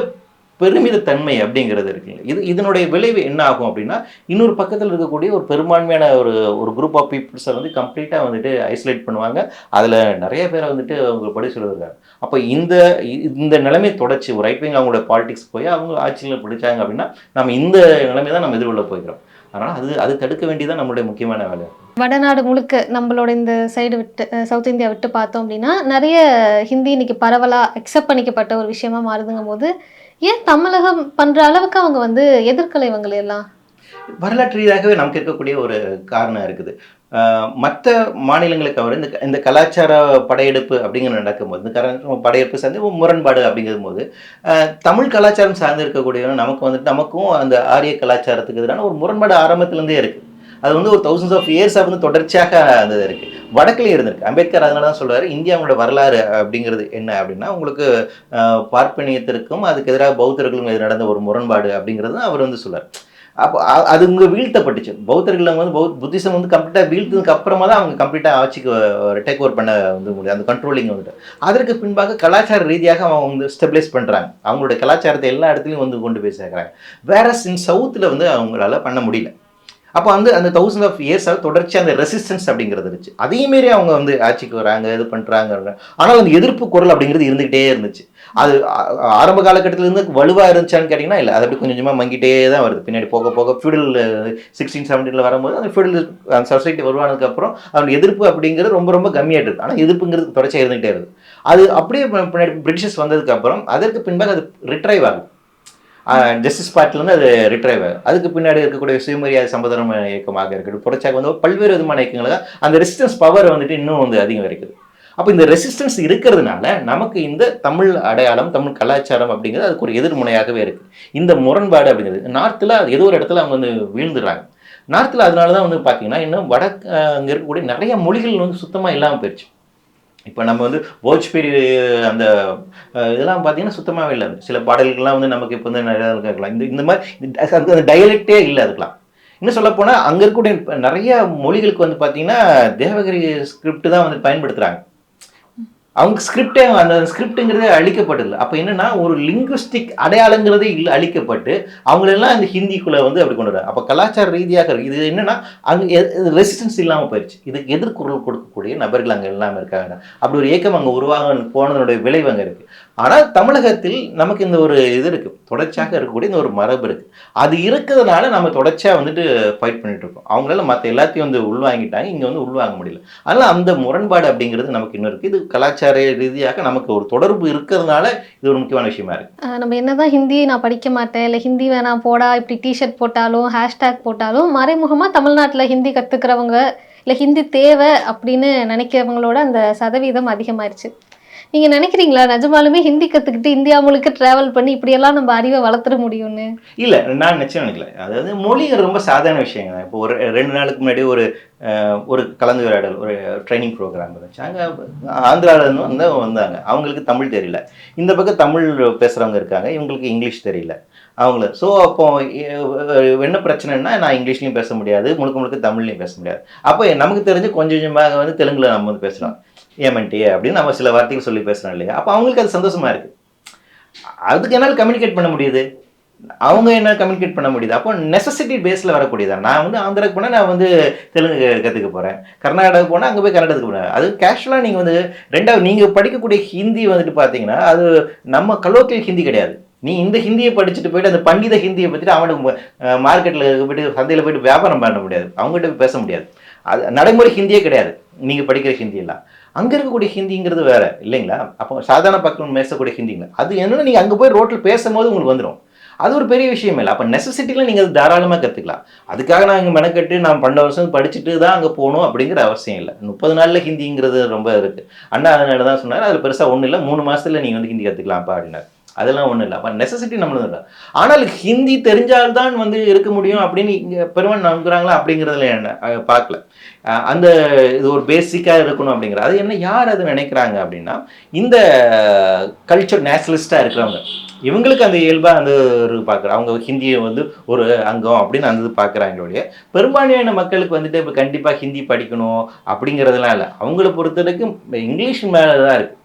பெருமிதத்தன்மை அப்படிங்கிறது இருக்குல்ல. இது இதனுடைய விளைவு என்ன ஆகும் அப்படின்னா இன்னொரு பக்கத்தில் இருக்கக்கூடிய ஒரு பெரும்பான்மையான ஒரு ஒரு குரூப் ஆஃப் பீப்புள்ஸை வந்து கம்ப்ளீட்டாக வந்துட்டு ஐசோலேட் பண்ணுவாங்க. அதில் நிறைய பேரை வந்துட்டு அவங்க படி சொல்லியிருக்காங்க அப்போ இந்த இந்த நிலைமை தொடர்ச்சி ரைட் விங் அவங்களோட பாலிடிக்ஸ் போய் அவங்க ஆட்சியில் பிடிச்சாங்க அப்படின்னா நம்ம இந்த நிலைமை தான் நம்ம எதிர்கொள்ள போகிறோம். அதனால் அது அது தடுக்க வேண்டியதான் நம்மளுடைய முக்கியமான வேலை. வடநாடு முழுக்க நம்மளோட இந்த சைடு விட்டு சவுத் இந்தியா விட்டு பார்த்தோம் அப்படின்னா நிறைய ஹிந்தி இன்னைக்கு பரவலா அக்செப்ட் பண்ணிக்கப்பட்ட ஒரு விஷயமா மாறுதுங்கும் போது ஏன் தமிழகம் பண்ற அளவுக்கு அவங்க வந்து எதிர்க்கலை இவங்களை எல்லாம்? வரலாற்று ரீதியாகவே நமக்கு இருக்கக்கூடிய ஒரு காரணம் இருக்குது. மற்ற மாநிலங்களை தவிர இந்த இந்த கலாச்சார படையெடுப்பு அப்படிங்கிற நடக்கும்போது இந்த கலாச்சார படையெடுப்பு சார்ந்து முரண்பாடு அப்படிங்கும் போது தமிழ் கலாச்சாரம் சார்ந்து இருக்கக்கூடிய நமக்கு வந்துட்டு நமக்கும் அந்த ஆரிய கலாச்சாரத்துக்கு எதிரான ஒரு முரண்பாடு ஆரம்பத்துலேருந்தே இருக்குது அது வந்து ஒரு தௌசண்ட்ஸ் ஆஃப் இயர்ஸாக வந்து தொடர்ச்சியாக அந்த இருக்குது வடக்குலேயும் இருந்திருக்கு. அம்பேத்கர் அதனால தான் சொல்கிறார் இந்தியாவோட வரலாறு அப்படிங்கிறது என்ன அப்படின்னா உங்களுக்கு பார்ப்பனியத்திற்கும் அதுக்கு எதிராக பௌத்தர்களுக்கும் எதிராக நடந்த ஒரு முரண்பாடு அப்படிங்கிறது அவர் வந்து சொல்கிறார் அப்போ அது இங்கே வீழ்த்தப்பட்டுச்சு. பௌத்தர்கள் வந்து பௌத் புத்திசம் வந்து கம்ப்ளீட்டாக வீழ்த்ததுக்கு அப்புறமா தான் அவங்க கம்ப்ளீட்டாக ஆட்சிக்கு டேக் ஓவர் பண்ண வந்து முடியும். அந்த கண்ட்ரோலிங் வந்துட்டு. அதற்கு பின்பாக கலாச்சார ரீதியாக அவங்க வந்து ஸ்டெபிலைஸ் பண்ணுறாங்க அவங்களுடைய கலாச்சாரத்தை எல்லா இடத்துலையும் வந்து கொண்டு போய் சேர்க்குறாங்க. வேற இன் சவுத்தில் வந்து அவங்களால பண்ண முடியல. அப்போ வந்து அந்த தௌசண்ட் ஆஃப் இயர்ஸாக தொடர்ச்சி அந்த ரெசிஸ்டன்ஸ் அப்படிங்கிறது இருந்துச்சு. அதே மாரி அவங்க வந்து ஆட்சிக்கு வராங்க இது பண்ணுறாங்க ஆனால் அந்த எதிர்ப்பு குரல் அப்படிங்கிறது இருந்துகிட்டே இருந்துச்சு. அது ஆரம்ப காலகட்டத்துல இருந்து வலுவாக இருந்துச்சான்னு கேட்டிங்கன்னா இல்லை அது அப்படி கொஞ்சம் கொஞ்சமாக மங்கிட்டே தான் வருது. பின்னாடி போக போக ஃபியூடல் சிக்ஸ்டீன் செவன்டீனில் வரும்போது அந்த ஃபியூடல் அந்த சொசைட்டி வருவானதுக்கப்புறம் அதோட எதிர்ப்பு அப்படிங்கிறது ரொம்ப ரொம்ப கம்மியாக இருக்குது ஆனால் எதிர்ப்புங்கிறது தொடர்ச்சியாக இருந்துகிட்டே இருக்குது அது அப்படியே பின்னாடி பிரிட்டிஷஸ் வந்ததுக்கப்புறம் அதற்கு பின்பாக அது ரிட்ரைவ் ஆகும் ஜஸ்டிஸ் பார்ட்டிலேருந்து அது ரிட்ரைவ் ஆகும் அதுக்கு பின்னாடி இருக்கக்கூடிய சுயமரியாதை சம்பதம் இயக்கமாக இருக்கட்டும் புரட்சியாக வந்து பல்வேறு விதமான இயக்கங்களுக்கு அந்த ரெசிஸ்டன்ஸ் பவர் வந்துட்டு இன்னும் வந்து அதிகம் இருக்குது. அப்போ இந்த ரெசிஸ்டன்ஸ் இருக்கிறதுனால நமக்கு இந்த தமிழ் அடையாளம் தமிழ் கலாச்சாரம் அப்படிங்கிறது அதுக்கு ஒரு எதிர்முனையாகவே இருக்குது. இந்த முரண்பாடு அப்படிங்கிறது நார்த்தில் அது ஏதோ ஒரு இடத்துல அவங்க வந்து வீழ்ந்துடுறாங்க. நார்த்தில் அதனால தான் வந்து பார்த்தீங்கன்னா இன்னும் வட அங்கே இருக்கக்கூடிய நிறைய மொழிகள் வந்து சுத்தமாக இல்லாமல் போயிடுச்சு இப்போ நம்ம வந்து போஜ்பேரி அந்த இதெல்லாம் பார்த்தீங்கன்னா சுத்தமாகவே இல்லை. சில பாடல்கள்லாம் வந்து நமக்கு இப்போ வந்து நிறையா இருக்கலாம். இந்த இந்த மாதிரி அந்த டயலெக்டே இல்லை அதுக்கெலாம் இன்னும் சொல்ல போனால் அங்கே இருக்கக்கூடிய நிறைய மொழிகளுக்கு வந்து பார்த்தீங்கன்னா தேவகிரி ஸ்கிரிப்ட் தான் வந்து பயன்படுத்துகிறாங்க அவங்க ஸ்கிரிப்டே அந்த ஸ்கிரிப்டுங்கிறது அழிக்கப்பட்டதில்லை. அப்போ என்னென்னா ஒரு லிங்குஸ்டிக் அடையாளங்கிறதே இல்லை அழிக்கப்பட்டு அவங்களெல்லாம் அந்த ஹிந்திக்குள்ளே வந்து அப்படி கொண்டு வராங்க அப்போ கலாச்சார ரீதியாக இருக்குது இது என்னென்னா அங்கே ரெசிஸ்டன்ஸ் இல்லாமல் போயிடுச்சு இதுக்கு எதிர்குரல் இருக்கக்கூடிய நபர்கள் அங்கே எல்லாமே இருக்காங்க. அப்படி ஒரு இயக்கம் அங்கே உருவாக போனதனுடைய விளைவு அங்கே இருக்குது ஆனால் தமிழகத்தில் நமக்கு இந்த ஒரு இது இருக்குது தொடர்ச்சியாக இருக்கக்கூடிய இந்த ஒரு மரபு இருக்குது அது இருக்கிறதுனால நம்ம தொடர்ச்சியாக வந்துட்டு ஃபைட் பண்ணிட்டு இருக்கோம். அவங்களால மற்ற எல்லாத்தையும் வந்து உள்வாங்கிட்டாங்க. இங்கே வந்து உள்வாங்க முடியல. அதனால் அந்த முரண்பாடு அப்படிங்கிறது நமக்கு இன்னும் இருக்குது இது கலாச்சார ரீதியாக நமக்கு ஒரு தொடர்பு இருக்கிறதுனால இது ஒரு முக்கியமான விஷயமா இருக்குது நம்ம என்னதான் ஹிந்தி நான் படிக்க மாட்டேன். இல்லை ஹிந்தி வேணாம் போடா இப்படி டிஷர்ட் போட்டாலும் ஹேஷ்டேக் போட்டாலும் மறைமுகமாக தமிழ்நாட்டில் ஹிந்தி கற்றுக்கிறவங்க இல்லை ஹிந்தி தேவை அப்படின்னு நினைக்கிறவங்களோட அந்த சதவீதம் அதிகமாயிருச்சு. நீங்கள் நினைக்கிறீங்களா நிஜமாலுமே ஹிந்தி கற்றுக்கிட்டு இந்தியா முழுக்க ட்ராவல் பண்ணி இப்படியெல்லாம் நம்ம அறிவை வளர்த்துட முடியும்னு? இல்லை நான் நிச்சயம் நினைக்கல. அதாவது மொழி ரொம்ப சாதாரண விஷயங்க. தான் இப்போ ஒரு ரெண்டு நாளுக்கு முன்னாடி ஒரு ஒரு ஒரு கலந்துரையாடல் ஒரு ட்ரைனிங் ப்ரோக்ராம் இருந்துச்சு. அங்கே ஆந்திராவிலேருந்து வந்து வந்தாங்க. அவங்களுக்கு தமிழ் தெரியல. இந்த பக்கம் தமிழ் பேசுகிறவங்க இருக்காங்க. இவங்களுக்கு இங்கிலீஷ் தெரியல. அவங்கள ஸோ அப்போ என்ன பிரச்சனைன்னா நான் இங்கிலீஷ்லையும் பேச முடியாது. முழுக்க முழுக்க தமிழ்லையும் பேச முடியாது. அப்போ நமக்கு தெரிஞ்சு கொஞ்சம் கொஞ்சமாக வந்து தெலுங்குல நம்ம வந்து பேசுகிறோம் ஏமன்ட்டி அப்படின்னு நம்ம சில வார்த்தைகள் சொல்லி பேசுகிறோம் இல்லையா? அப்போ அவங்களுக்கு அது சந்தோஷமாக இருக்குது அதுக்கு என்னால் கம்யூனிகேட் பண்ண முடியுது? அவங்க என்ன கம்யூனிகேட் பண்ண முடியுது? அப்போ நெசசிட்டி பேஸில் வரக்கூடியதான் நான் வந்து ஆந்திராக்கு போனால் நான் வந்து தெலுங்கு கற்றுக்க போகிறேன் கர்நாடகா போனால் அங்கே போய் கர்நாடகத்துக்கு போகிறேன் அது கேஷுவலாக நீங்கள் வந்து ரெண்டாவது நீங்கள் படிக்கக்கூடிய ஹிந்தி வந்துட்டு பார்த்தீங்கன்னா அது நம்ம கலோக்கியல் ஹிந்தி கிடையாது. நீ இந்த ஹிந்தியை படிச்சுட்டு போயிட்டு அந்த பண்டித ஹிந்தியை பற்றிட்டு அவனுக்கு மார்க்கெட்டில் போயிட்டு சந்தையில் போயிட்டு வியாபாரம் பண்ண முடியாது. அவங்ககிட்ட போய் பேச முடியாது. அது நடைமுறை ஹிந்தியே கிடையாது. நீங்கள் படிக்கிற ஹிந்தியெல்லாம். அங்கே இருக்கக்கூடிய ஹிந்திங்கிறது வேற இல்லைங்களா? அப்போ சாதாரண பக்கம் பேசக்கூடிய ஹிந்திங்க. அது என்னென்னா நீங்கள் அங்கே போய் ரோட்டில் பேசும்போது உங்களுக்கு வந்துடும் அது ஒரு பெரிய விஷயம் இல்லை. அப்போ நெசசிட்டியில் நீங்கள் அது தாராளமாக கற்றுக்கலாம் அதுக்காக நான் இங்கே மெனக்கட்டு நான் பன்னெண்டு வருஷம் படிச்சுட்டு தான் அங்கே போகணும் அப்படிங்கிற அவசியம் இல்லை. முப்பது நாளில் ஹிந்திங்கிறது ரொம்ப இருக்குது அண்ணா அதனால தான் சொன்னார். அதில் பெருசாக ஒன்றும் இல்லை. மூணு மாதத்தில் நீங்கள் வந்து ஹிந்தி கற்றுக்கலாம்ப்பா அப்படின்னாரு. அதெல்லாம் ஒன்றும் இல்லை. அப்போ நெசசிட்டி நம்மளும் இல்லை. ஆனால் ஹிந்தி தெரிஞ்சால்தான் வந்து இருக்க முடியும் அப்படின்னு இங்கே பெருமன் நம்புகிறாங்களா அப்படிங்கிறதுல என்ன? பார்க்கல. அந்த இது ஒரு பேசிக்காக இருக்கணும் அப்படிங்கிற அது என்ன யார் அது நினைக்கிறாங்க அப்படின்னா இந்த கல்ச்சர் நேஷனலிஸ்டாக இருக்கிறவங்க. இவங்களுக்கு அந்த இயல்பாக அந்த ஒரு பார்க்குற அவங்க ஹிந்தியை வந்து ஒரு அங்கம் அப்படின்னு அந்த இது பார்க்குறாங்களோடைய பெரும்பான்மையான மக்களுக்கு வந்துட்டு இப்போ கண்டிப்பாக ஹிந்தி படிக்கணும் அப்படிங்கிறதெல்லாம் இல்லை. அவங்கள பொறுத்த வரைக்கும் இங்கிலீஷ் மேலே தான் இருக்குது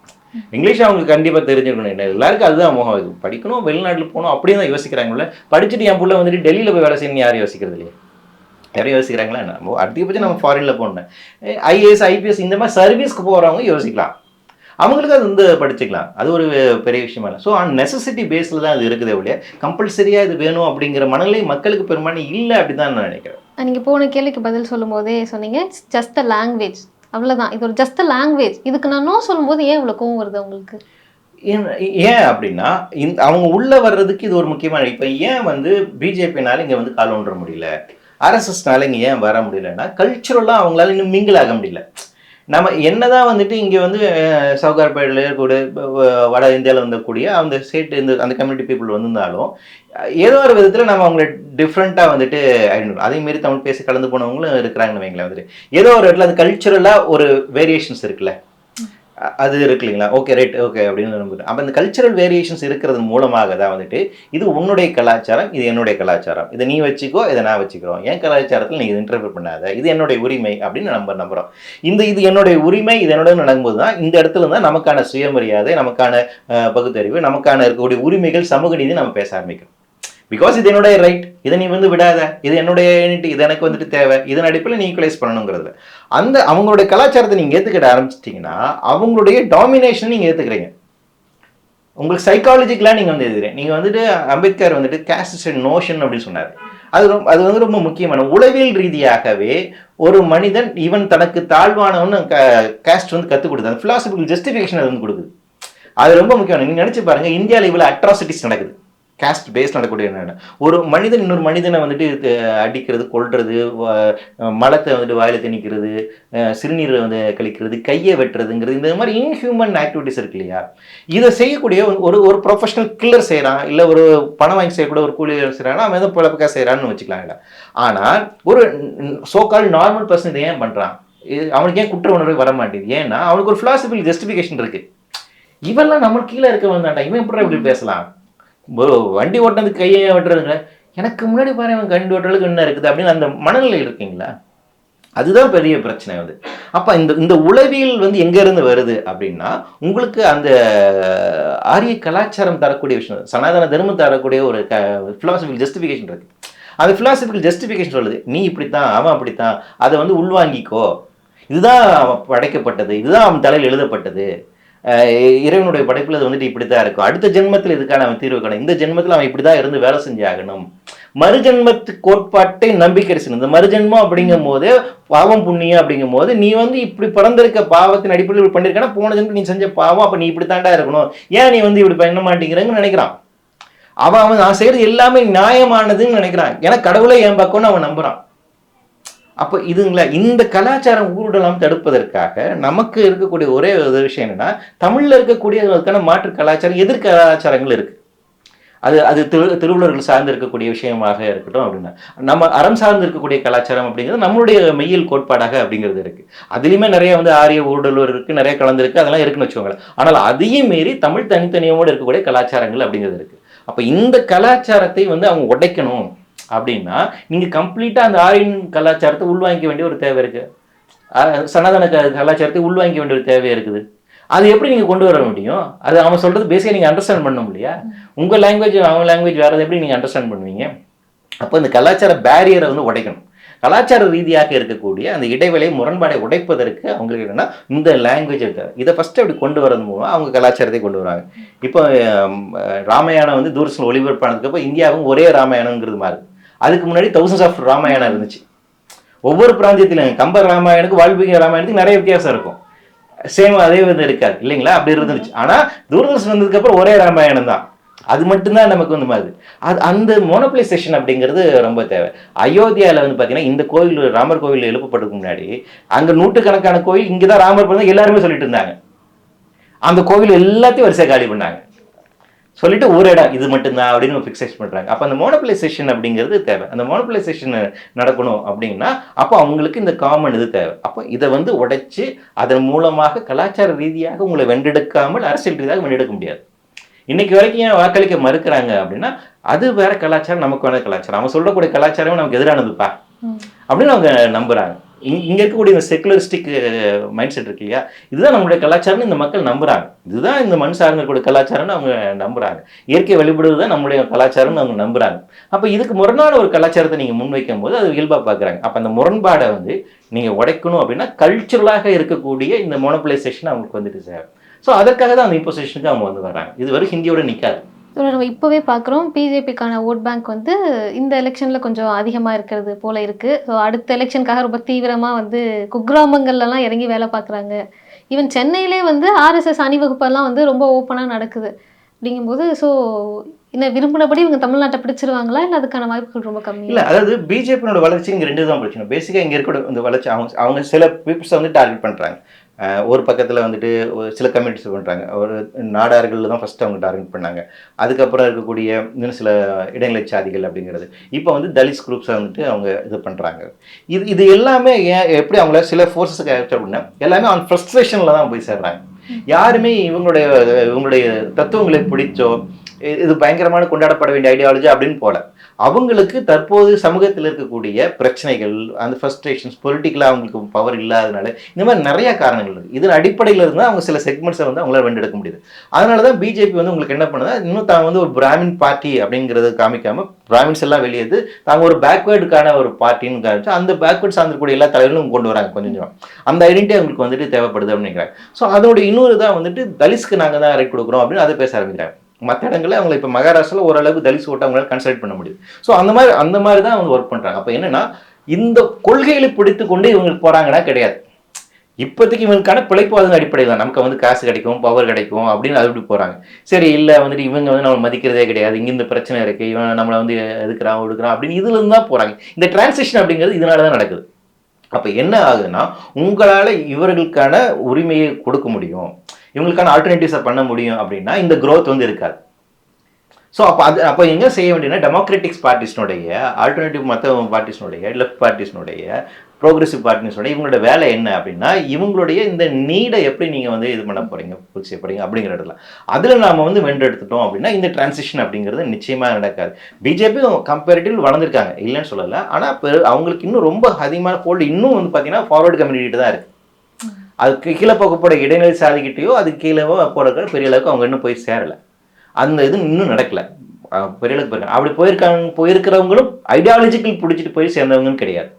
இங்கிலீஷ் அவங்க கண்டிப்பாக தெரிஞ்சுக்கணும் என்ன எல்லாருக்கும் அதுதான் மோகம். இது படிக்கணும் வெளிநாட்டில் போகணும் அப்படின்னு தான் யோசிக்கிறாங்கல்ல படிச்சுட்டு என் பிள்ளை வந்துட்டு டெல்லியில் போய் வேலை செய்யணும்னு யாரும் யோசிக்கிறது இல்லையா. யாரும் யோசிக்கிறாங்களா நம்ம அதிகபட்சம் நம்ம ஃபாரினில் போகணும் ஐஏஎஸ் ஐபிஎஸ் இந்த மாதிரி சர்வீஸ்க்கு போகிறவங்க யோசிக்கலாம். அவங்களுக்கு அது வந்து படிச்சுக்கலாம். அது ஒரு பெரிய விஷயமா இல்லை. ஸோ ஆன் நெசசிட்டி பேஸில் தான் அது இருக்குது ஒழிய கம்பல்சரியாக இது வேணும் அப்படிங்கிற மனநிலை மக்களுக்கு பெரும்பான்மை இல்லை அப்படி தான் நான் நினைக்கிறேன். நீங்கள் போன கேள்விக்கு பதில் சொல்லும் போதே சொன்னீங்க ஜஸ்ட் அ லாங்குவேஜ் அவ்வளவுதான். இது ஒரு ஜஸ்ட் லாங்குவேஜ் இதுக்கு நான் நோ சொல்லும்போது ஏன் இவ்வளவு கோவம் வருது உங்களுக்கு? ஏன் அப்படின்னா இந்த அவங்க உள்ள வர்றதுக்கு இது ஒரு முக்கியமான இப்போ ஏன் வந்து பிஜேபினால இங்கே வந்து கால் ஒன்ற முடியல? ஆர்எஸ்எஸ்னால இங்கே ஏன் வர முடியலன்னா கல்ச்சுரலாக அவங்களால இன்னும் மிங்கிள் ஆக முடியல. நம்ம என்னதான் வந்துட்டு இங்கே வந்து சவுகார் சவுகார்பேட்டில் கூட வட இந்தியாவில் வந்தக்கூடிய அந்த ஸ்டேட் இந்த அந்த கம்யூனிட்டி பீப்புள் வந்திருந்தாலும் ஏதோ ஒரு விதத்தில் நம்ம அவங்கள டிஃப்ரெண்ட்டாக வந்துட்டு ஐடென்டி அதே மாரி தமிழ் பேசி கலந்து போனவங்களும் இருக்கிறாங்கன்னு வைங்களேன் வந்துட்டு. ஏதோ ஒரு இடத்துல அது கல்ச்சுரலாக ஒரு வேரியேஷன்ஸ் இருக்குல்ல. அது இருக்கு இல்லைங்களா? ஓகே ரைட் ஓகே அப்படின்னு நம்புகிறேன் அப்போ இந்த கல்ச்சரல் வேரியேஷன்ஸ் இருக்கிறது மூலமாக தான் வந்துட்டு இது உன்னுடைய கலாச்சாரம் இது என்னுடைய கலாச்சாரம். இதை நீ வச்சுக்கோ இதை நான் வச்சுக்கிறோம். என் கலாச்சாரத்தில் நீ இது இன்டர்ஃபியர் பண்ணாத. இது என்னுடைய உரிமை அப்படின்னு நம்ம நம்புகிறோம் இந்த இது என்னுடைய உரிமை இது என்னோட நடக்கும்போது தான் இந்த இடத்துல தான் நமக்கான சுயமரியாதை நமக்கான பகுத்தறிவு நமக்கான இருக்கக்கூடிய உரிமைகள் சமூக நீதி நம்ம பேச ஆரம்பிக்கிறோம். பிகாஸ் இது என்னுடைய ரைட் இதை நீ வந்து விடாத. இது என்னுடைய யூனிட் இது எனக்கு வந்துட்டு தேவை. இதன் அடிப்பில் நீ ஈக்குவலைஸ் பண்ணணுங்கிறது அந்த அவங்களுடைய கலாச்சாரத்தை நீங்கள் ஏற்றுக்கிட ஆரம்பிச்சிட்டிங்கன்னா அவங்களுடைய டாமினேஷன் நீங்கள் ஏற்றுக்கிறீங்க உங்களுக்கு சைக்காலஜிக்கலாக நீங்கள் வந்து எதிரே. நீங்கள் வந்துட்டு அம்பேத்கர் வந்துட்டு கேஸ்ட் நோஷன் அப்படின்னு சொன்னார். அது ரொம்ப அது வந்து ரொம்ப முக்கியமான உளவியல் ரீதியாகவே ஒரு மனிதன் ஈவன் தனக்கு தாழ்வானவன்னு கேஸ்ட் வந்து கற்றுக் கொடுத்தாங்க ஃபிலாசபிக்கல் ஜஸ்டிஃபிகேஷன் அது வந்து கொடுக்குது. அது ரொம்ப முக்கியம் நீங்கள் நினச்சி பாருங்க இந்தியாவில் இவ்வளோ அட்ராசிட்டிஸ் நடக்குது. காஸ்ட் பேஸ் நடக்கக்கூடிய என்ன ஒரு மனிதன் இன்னொரு மனிதனை வந்துட்டு அடிக்கிறது கொல்றது மலத்தை வந்துட்டு வாயில் திணிக்கிறது சிறுநீரை வந்து கழிக்கிறது கையை வெட்டுறதுங்கிறது இந்த மாதிரி இன்ஹியூமன் ஆக்டிவிட்டிஸ் இருக்கு இல்லையா? இதை செய்யக்கூடிய ஒரு- ஒரு ஒரு ப்ரொஃபஷனல் கில்லர் செய்கிறான் இல்லை ஒரு பணம் வாங்கி செய்யக்கூட ஒரு கூலி செய்கிறான்னா அவன் எதோ பிழப்புக்காக செய்கிறான்னு வச்சுக்கலாம் இல்லை. ஆனால் ஒரு சோக்கால் நார்மல் பர்சன் இதை ஏன் பண்ணுறான் அவனுக்கு ஏன் குற்ற உணர்வு வர மாட்டேங்குது? ஏன்னா அவனுக்கு ஒரு ஃபிலாசபிள் ஜஸ்டிஃபிகேஷன் இருக்குது இவெல்லாம் நம்ம கீழே இருக்க வந்தாண்டா இவன் எப்படி இப்படி பேசலாம்? வண்டி ஓட்டினதுக்கு கையை வெட்டுறதுங்க. எனக்கு முன்னாடி பாரு அவன் ஓட்டுறதுக்கு என்ன இருக்குது அப்படின்னு அந்த மனநிலை இருக்கீங்களா? அதுதான் பெரிய பிரச்சனை வந்து அப்போ இந்த இந்த உளவியல் வந்து எங்கேருந்து வருது அப்படின்னா உங்களுக்கு அந்த ஆரிய கலாச்சாரம் தரக்கூடிய விஷயம் சனாதன தர்மம் தரக்கூடிய ஒரு க ஃபிலாசபிக்கல் ஜஸ்டிஃபிகேஷன் இருக்குது அந்த ஃபிலாசபிக்கல் ஜஸ்டிஃபிகேஷன் சொல்லுது நீ இப்படித்தான் அவன் அப்படித்தான் அதை வந்து உள்வாங்கிக்கோ. இதுதான் அவன் படைக்கப்பட்டது இதுதான் அவன் தலையில் எழுதப்பட்டது. இறைவனுடைய படைப்பில் அது வந்துட்டு இப்படி தான் இருக்கும். அடுத்த ஜென்மத்தில் இதுக்கான அவன் தீர்வு காணும். இந்த ஜென்மத்தில் அவன் இப்படி தான் இருந்து வேலை செஞ்சாகணும். மறுஜென்மத்து கோட்பாட்டை நம்பிக்கை இந்த மறுஜென்மம் அப்படிங்கும் போது பாவம் புண்ணியம் அப்படிங்கும் போது நீ வந்து இப்படி பிறந்திருக்க பாவத்தின் அடிப்படையில் இப்படி பண்ணியிருக்கனா போன ஜென்மம் நீ செஞ்ச பாவம் அப்போ நீ இப்படி தாண்டா இருக்கணும். ஏன் நீ வந்து இப்படி பண்ண மாட்டேங்கிறன்னு நினைக்கிறான். அவன் அவன் நான் செய்யறது எல்லாமே நியாயமானதுன்னு நினைக்கிறான். ஏன்னா கடவுளை என் பக்கம்னு அவன் நம்புறான். அப்போ இதுங்களா இந்த கலாச்சாரம் ஊருடலாம் தடுப்பதற்காக நமக்கு இருக்கக்கூடிய ஒரே ஒரு விஷயம் என்னென்னா தமிழில் இருக்கக்கூடிய அதுக்கான மாற்று கலாச்சாரம் எதிர் கலாச்சாரங்கள் இருக்குது அது அது திரு திருவள்ளுவர்கள் சார்ந்து இருக்கக்கூடிய விஷயமாக இருக்கட்டும் அப்படின்னா. நம்ம அறம் சார்ந்து இருக்கக்கூடிய கலாச்சாரம் அப்படிங்கிறது நம்மளுடைய மெய்யில் கோட்பாடாக அப்படிங்கிறது இருக்குது அதுலேயுமே நிறைய வந்து ஆரிய ஊடுருவர் இருக்குது நிறைய கலந்துருக்கு அதெல்லாம் இருக்குன்னு வச்சுக்கோங்களேன். ஆனால் அதையும் மீறி தமிழ் தனித்தனியோடு இருக்கக்கூடிய கலாச்சாரங்கள் அப்படிங்கிறது இருக்குது அப்போ இந்த கலாச்சாரத்தை வந்து அவங்க உடைக்கணும். அப்படின்னா நீங்கள் கம்ப்ளீட்டாக அந்த ஆரியன் கலாச்சாரத்தை உள்வாங்கிக்க வேண்டிய ஒரு தேவை இருக்குது சனாதன கலாச்சாரத்தை உள்வாங்கிக்க வேண்டிய ஒரு தேவை இருக்குது. அது எப்படி நீங்கள் கொண்டு வர முடியும்? அது அவன் சொல்கிறது பேசிக்காக நீங்கள் அண்டர்ஸ்டாண்ட் பண்ண முடியா உங்கள் லாங்குவேஜ் அவன் லாங்குவேஜ் வேறு எப்படி நீங்கள் அண்டர்ஸ்டாண்ட் பண்ணுவீங்க? அப்போ இந்த கலாச்சார பேரியரை வந்து உடைக்கணும். கலாச்சார ரீதியாக இருக்கக்கூடிய அந்த இடைவெளி முரண்பாடை உடைப்பதற்கு அவங்களுக்கு என்னன்னா இந்த லாங்குவேஜ் தேவை. இதை ஃபஸ்ட்டு அப்படி கொண்டு வரது மூலம் அவங்க கலாச்சாரத்தை கொண்டு வராங்க. இப்போ ராமாயணம் வந்து தூரசன் ஒளிபரப்பானதுக்கப்போ இந்தியாவும் ஒரே ராமாயணங்கிறது மாதிரி. அதுக்கு முன்னாடி தௌசண்ட்ஸ் ஆஃப் ராமாயணம் இருந்துச்சு. ஒவ்வொரு பிராந்தியத்திலும் கம்ப ராமாயணுக்கு வால்மீகி ராமாயணத்துக்கு நிறைய வித்தியாசம் இருக்கும். சேம் அதே வந்து இருக்காது இல்லைங்களா? அப்படி இருந்துச்சு ஆனால் தூரதர்ஷன் வந்ததுக்கப்புறம் ஒரே ராமாயணம் தான். அது மட்டும்தான் நமக்கு வந்து மாதிரி அது அந்த மோனோபிளைசேஷன் அப்படிங்கிறது ரொம்ப தேவை. அயோத்தியாவில் வந்து பார்த்தீங்கன்னா இந்த கோவில் ராமர் கோவில் எழுப்பப்பட்டதுக்கு முன்னாடி அங்கே நூற்றுக்கணக்கான கோயில் இங்கே தான் ராமர் பிறந்த எல்லாருமே சொல்லிட்டு இருந்தாங்க. அந்த கோவில் எல்லாத்தையும் வரிசையாக காலி பண்ணாங்க. சொல்லிட்டு ஒரு இடம் இது மட்டும்தான் அப்படின்னு ஃபிக்ஸேஷன் பண்ணுறாங்க அப்போ அந்த மோனோபிளைசேஷன் அப்படிங்கிறது தேவை. அந்த மோனோபிளைசேஷன் நடக்கணும் அப்படின்னா அப்போ அவங்களுக்கு இந்த காமன் இது தேவை. அப்போ இதை வந்து உடைச்சு அதன் மூலமாக கலாச்சார ரீதியாக உங்களை வென்றெடுக்காமல் அரசியல் ரீதியாக வென்றெடுக்க முடியாது. இன்னைக்கு வரைக்கும் ஏன் வாக்களிக்க மறுக்கிறாங்க அப்படின்னா அது வேற கலாச்சாரம் நமக்கு வேற கலாச்சாரம். அவன் சொல்லக்கூடிய கலாச்சாரமே நமக்கு எதிரானதுப்பா. அப்படின்னு அவங்க நம்புறாங்க. இங்கே இருக்கக்கூடிய இந்த செக்குலரிஸ்டிக் மைண்ட் செட் இருக்கு இல்லையா? இதுதான் நம்மளுடைய கலாச்சாரம்னு இந்த மக்கள் நம்புகிறாங்க இதுதான் இந்த மண் சார்ந்த கலாச்சாரம்னு அவங்க நம்புகிறாங்க இயற்கை வழிபடுவது தான் நம்முடைய கலாச்சாரம்னு அவங்க நம்புகிறாங்க அப்போ இதுக்கு முரணான ஒரு கலாச்சாரத்தை நீங்கள் முன்வைக்கும் போது அது இயல்பாக பார்க்குறாங்க அப்போ அந்த முரண்பாடை வந்து நீங்கள் உடைக்கணும் அப்படின்னா கல்ச்சுரலாக இருக்கக்கூடிய இந்த மோனோபிளைசேஷன் அவங்களுக்கு வந்துட்டு சார் ஸோ அதற்காக தான் அந்த இம்போசிஷனுக்கு அவங்க வந்து வராங்க. இது வரை ஹிந்தியோட நிற்காது இதோட நம்ம இப்போவே பார்க்குறோம் பிஜேபிக்கான ஓட் பேங்க் வந்து இந்த எலெக்ஷனில் கொஞ்சம் அதிகமாக இருக்கிறது போல இருக்குது ஸோ அடுத்த எலெக்ஷனுக்காக ரொம்ப தீவிரமாக வந்து குக்கிராமங்கள்லலாம் இறங்கி வேலை பார்க்குறாங்க ஈவன் சென்னையிலே வந்து ஆர்எஸ்எஸ் அணிவகுப்பெல்லாம் வந்து ரொம்ப ஓப்பனாக நடக்குது. அப்படிங்கும்போது ஸோ என்ன விரும்பினபடி இவங்க தமிழ்நாட்டை பிடிச்சிருவாங்களா? இல்லை அதுக்கான வாய்ப்புகள் ரொம்ப கம்மி இல்லை அதாவது பிஜேபியோட வளர்ச்சி இங்கே ரெண்டு தான் பிரச்சனை. பேசிக்காக இங்கே இருக்கிற இந்த வளர்ச்சி அவங்க அவங்க சில பீப்புள்ஸை வந்து டார்கெட் பண்றாங்க. ஒரு பக்கத்துல வந்துட்டு சில கம்யூனிட்டிஸ் பண்றாங்க. ஒரு நாடார்கள் தான் ஃபர்ஸ்ட் அவங்க டார்கெட் பண்ணாங்க. அதுக்கப்புறம் இருக்கக்கூடிய இன்னும் சில இடைநிலை சாதிகள் அப்படிங்கிறது. இப்போ வந்து தலித் குரூப்ஸை வந்துட்டு அவங்க இது பண்றாங்க. இது இது எல்லாமே ஏன் எப்படி அவங்கள சில ஃபோர்ஸஸ் கேப்சர் பண்ண எல்லாமே அவன் ஃப்ரஸ்ட்ரேஷனில் தான் போய் சேர்றாங்க. யாருமே இவங்களுடைய இவங்களுடைய தத்துவங்களை பிடிச்சோ இது பயங்கரமான கொண்டாடப்பட வேண்டிய ஐடியாலஜி அப்படின்னு போல. அவங்களுக்கு தற்போது சமூகத்தில் இருக்கக்கூடிய பிரச்சனைகள் அந்த ஃபர்ஸ்ட்ரேஷன்ஸ் பொலிட்டிக்கலாக அவங்களுக்கு பவர் இல்லாதனால இந்த மாதிரி நிறைய காரணங்கள் இருக்குது இதன் அடிப்படையில் இருந்தால் அவங்க சில செக்மெண்ட்ஸை வந்து அவங்களால வெண்டெடுக்க முடியுது. அதனால தான் பிஜேபி வந்து உங்களுக்கு என்ன பண்ணுதா இன்னும் தாங்க வந்து ஒரு பிராமின் பார்ட்டி அப்படிங்கிறது காமிக்காமல் பிராமின்ஸ் எல்லாம் வெளியேது தாங்க ஒரு பேக்வேர்டுக்கான ஒரு பார்ட்டின்னு காமிச்சு அந்த பேக்வேர்ட் சார்ந்திருக்கக்கூடிய எல்லா தலைவர்களும் கொண்டு வராங்க கொஞ்சம் கொஞ்சம். அந்த ஐடென்டிட்டி அவங்களுக்கு வந்துட்டு தேவைப்படுது அப்படிங்கிறாங்க. ஸோ அதோட இன்னொரு தான் வந்துட்டு தலிஸ்க்கு நாங்கள் தான் ரைட் கொடுக்குறோம் அப்படின்னு அதை பேச ஆரம்பிக்கிறாங்க. மற்ற இடங்களில் அவங்களை இப்போ மகாராஷ்டிராவில் ஓரளவுக்கு தலித் ஓட்ட அவங்களால கன்சல்ட் பண்ண முடியுது. ஸோ அந்த மாதிரி அந்த மாதிரி தான் அவங்க ஒர்க் பண்ணுறாங்க அப்போ என்னன்னா இந்த கொள்கைகளை பிடித்து கொண்டு இவங்களுக்கு போகிறாங்கன்னா கிடையாது. இப்போதைக்கு இவங்களுக்கான பிழைப்பாதன் அடிப்படையில் தான். நமக்கு வந்து காசு கிடைக்கும் பவர் கிடைக்கும் அப்படின்னு அது இப்படி போகிறாங்க சரி இல்லை வந்துட்டு இவங்க வந்து நம்ம மதிக்கிறதே கிடையாது. இங்கே இந்த பிரச்சனை இருக்குது இவன் நம்மளை வந்து எதுக்குறான் ஒடுக்குறான் அப்படின்னு இதுல இருந்து தான் போகிறாங்க இந்த டிரான்சேக்ஷன் அப்படிங்கிறது இதனால தான் நடக்குது. அப்போ என்ன ஆகுதுன்னா உங்களால் இவர்களுக்கான உரிமையை கொடுக்க முடியும். இவங்களுக்கான ஆல்டர்னேட்டிவ்ஸை பண்ண முடியும் அப்படின்னா இந்த க்ரோத் வந்து இருக்காது. ஸோ அப்போ அது அப்போ எங்கே செய்ய வேண்டியனா டெமோக்ராட்டிக்ஸ் பார்ட்டிஸ்னுடைய ஆல்டர்னேட்டிவ் மற்ற பார்ட்டிஸ்னுடைய லெஃப்ட் பார்ட்டிஸ்னுடைய ப்ரோக்ரெசிவ் பார்ட்டிஸ்னுடைய இவங்களோட வேலை என்ன அப்படின்னா இவங்களுடைய இந்த நீடை எப்படி நீங்கள் வந்து இது பண்ண போகிறீங்க பூர்த்தி செய்ய போகிறீங்க அப்படிங்கிற இடத்துல. அதில் நாம் வந்து வென்றெடுத்துட்டோம் அப்படின்னா இந்த டிரான்சிஷன் அப்படிங்கிறது நிச்சயமாக நடக்காது. பிஜேபி கம்பேரிட்டிவ் வளர்ந்துருக்காங்க இல்லைன்னு சொல்லலை. ஆனால் பெரு அவங்களுக்கு இன்னும் ரொம்ப அதிகமான ஃபோல்டு இன்னும் வந்து பார்த்தீங்கன்னா ஃபார்வர்டு கம்யூனிட்டி தான் இருக்குது அதுக்கு கீழே போகப்போட இடைநிலை சாதிக்கிட்டேயோ அதுக்கு கீழேவோ போகிற பெரிய அளவுக்கு அவங்க இன்னும் போய் சேரலை. அந்த இது இன்னும் நடக்கலை. பெரிய அளவுக்கு போயிருக்காங்க அப்படி போயிருக்காங்க போயிருக்கிறவங்களும் ஐடியாலஜிக்கல் பிடிச்சிட்டு போய் சேர்ந்தவங்கன்னு கிடையாது.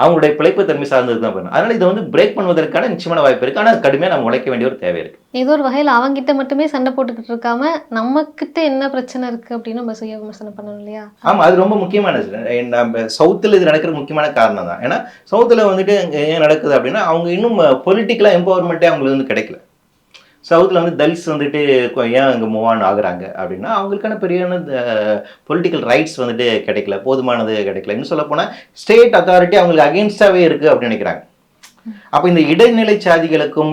அவங்களுடைய பிழைப்பு தன்மை சார்ந்தது தான் பண்ணணும் அதனால இதை வந்து பிரேக் பண்ணுவதற்கான நிச்சயமான வாய்ப்பு இருக்கு. ஆனால் கடுமையாக நம்ம உழைக்க வேண்டிய ஒரு தேவை இருக்கு. ஏதோ ஒரு வகையில் அவங்கிட்ட மட்டுமே சண்டை போட்டுக்கிட்டு இருக்காம நம்மக்கிட்ட என்ன பிரச்சனை இருக்கு அப்படின்னு நம்ம சுய விமர்சனம் பண்ணணும் இல்லையா? ஆமா அது ரொம்ப முக்கியமானது நம்ம சவுத்தில் இது நடக்கிற முக்கியமான காரணம் தான் ஏன்னா சவுத்தில் வந்துட்டு ஏன் நடக்குது அப்படின்னா அவங்க இன்னும் பொலிட்டிக்கலாக எம்பவர்மெண்ட்டே அவங்களுக்கு வந்து கிடைக்கல. சவுத்தில் வந்து தலித்ஸ் வந்துட்டு ஏன் அங்கே மூவ் ஆன் ஆகுறாங்க அப்படின்னா அவங்களுக்கான பெரியான பொலிட்டிக்கல் ரைட்ஸ் வந்துட்டு கிடைக்கல போதுமானது கிடைக்கல. இன்னும் சொல்ல போனால் ஸ்டேட் அத்தாரிட்டி அவங்களுக்கு அகேன்ஸ்டாகவே இருக்குது அப்படின்னு நினைக்கிறாங்க. அப்போ இந்த இடைநிலை சாதிகளுக்கும்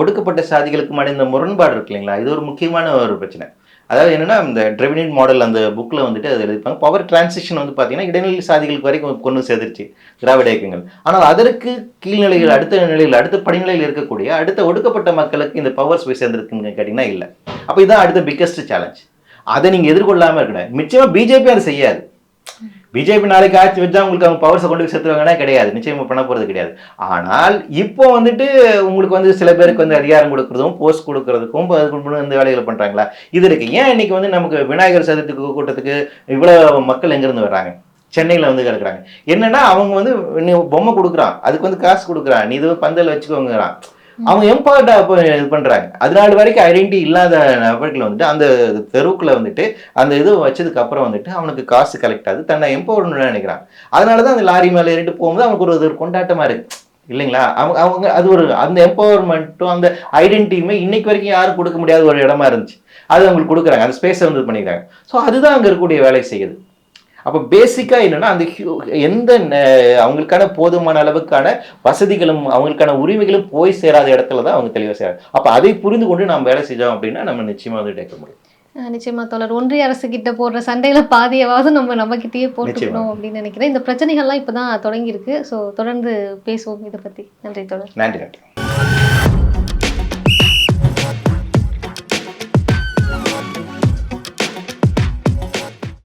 ஒடுக்கப்பட்ட சாதிகளுக்கும் இந்த முரண்பாடு இருக்கு இல்லைங்களா? இது ஒரு முக்கியமான ஒரு பிரச்சனை. அதாவது என்னன்னா இந்த டிரெவினிட் மாடல் அந்த புக்கில் வந்துட்டு அது எழுதிப்பாங்க பவர் டிரான்சிஷன் வந்து பார்த்தீங்கன்னா இடைநிலை சாதிகளுக்கு வரைக்கும் கொண்டு சேர்ந்துருச்சு திராவிட இயக்கங்கள். ஆனால் அதற்கு கீழ்நிலைகள் அடுத்த நிலையில் அடுத்த படிநிலையில் இருக்கக்கூடிய அடுத்த ஒடுக்கப்பட்ட மக்களுக்கு இந்த பவர்ஸ் போய் சேர்ந்துருக்குன்னு கேட்டிங்கன்னா இல்லை. அப்போ இதுதான் அடுத்த பிக்கஸ்ட் சேலஞ்ச் அதை நீங்க எதிர்கொள்ளாம இருக்கணும். நிச்சயமா பிஜேபி அதை செய்யாது. பிஜேபி நாளைக்கு ஆட்சி வச்சா உங்களுக்கு அவங்க பவர்ஸை கொண்டு சேர்த்துருவாங்கன்னா கிடையாது. நிச்சயமாக பண்ண போகிறது கிடையாது. ஆனால் இப்போ வந்துட்டு உங்களுக்கு வந்து சில பேருக்கு வந்து அதிகாரம் கொடுக்குறதும் போஸ்ட் கொடுக்கறதுக்கும் அதுக்கு வந்து இந்த வேலைகளை பண்ணுறாங்களா இது இருக்கு. ஏன் இன்னைக்கு வந்து நமக்கு விநாயகர் சதுர்த்தி கூட்டத்துக்கு இவ்வளோ மக்கள் எங்கேருந்து வர்றாங்க? சென்னையில் வந்து கிடக்குறாங்க என்னென்னா அவங்க வந்து நீ பொம்மை கொடுக்குறான். அதுக்கு வந்து காசு கொடுக்குறான். நீ இது பந்தல் வச்சுக்கோங்கிறான். அவங்க எம்பவர்டா இது பண்றாங்க. அதனால வரைக்கும் ஐடென்டி இல்லாத நபர்கள் வந்துட்டு அந்த தெருவுக்குள்ள வந்துட்டு அந்த இது வச்சதுக்கு அப்புறம் வந்துட்டு அவனுக்கு காசு கலெக்ட் ஆகுது. தன்னை எம்பவர்னு நினைக்கிறான் அதனால தான் அந்த லாரி மேலே ஏறிட்டு போகும்போது அவனுக்கு ஒரு ஒரு கொண்டாட்டமா இருக்கு. இல்லைங்களா? அவங்க அவங்க அது ஒரு அந்த எம்பவர்மெண்ட்டும் அந்த ஐடென்டிட்டியுமே இன்னைக்கு வரைக்கும் யாரும் கொடுக்க முடியாத ஒரு இடமா இருந்துச்சு. அது அவங்களுக்கு கொடுக்குறாங்க. அந்த ஸ்பேஸை வந்து இது பண்ணிக்கிறாங்க. ஸோ அதுதான் அங்கே இருக்கக்கூடிய வேலை செய்யுது. அப்போ பேசிக்காக என்னன்னா அந்த எந்த அவங்களுக்கான போதுமான அளவுக்கான வசதிகளும் அவங்களுக்கான உரிமைகளும் போய் சேராத இடத்துல தான் அவங்க தெளிவாக செய்றாங்க அப்போ அதை புரிந்து கொண்டு நாம் வேலை செஞ்சோம் அப்படின்னா நம்ம நிச்சயமா வந்து டேக்க முடியும் நிச்சயமா தோழர். ஒன்றிய அரசு கிட்ட போடுற சண்டையில பாதியாவது நம்ம நம்ம கிட்டயே போட்டுக்கணும் அப்படின்னு நினைக்கிறேன். இந்த பிரச்சனைகள்லாம் இப்பதான் தொடங்கி இருக்கு ஸோ தொடர்ந்து பேசுவோம் இதை பத்தி. நன்றி தோழர். நன்றி நன்றி.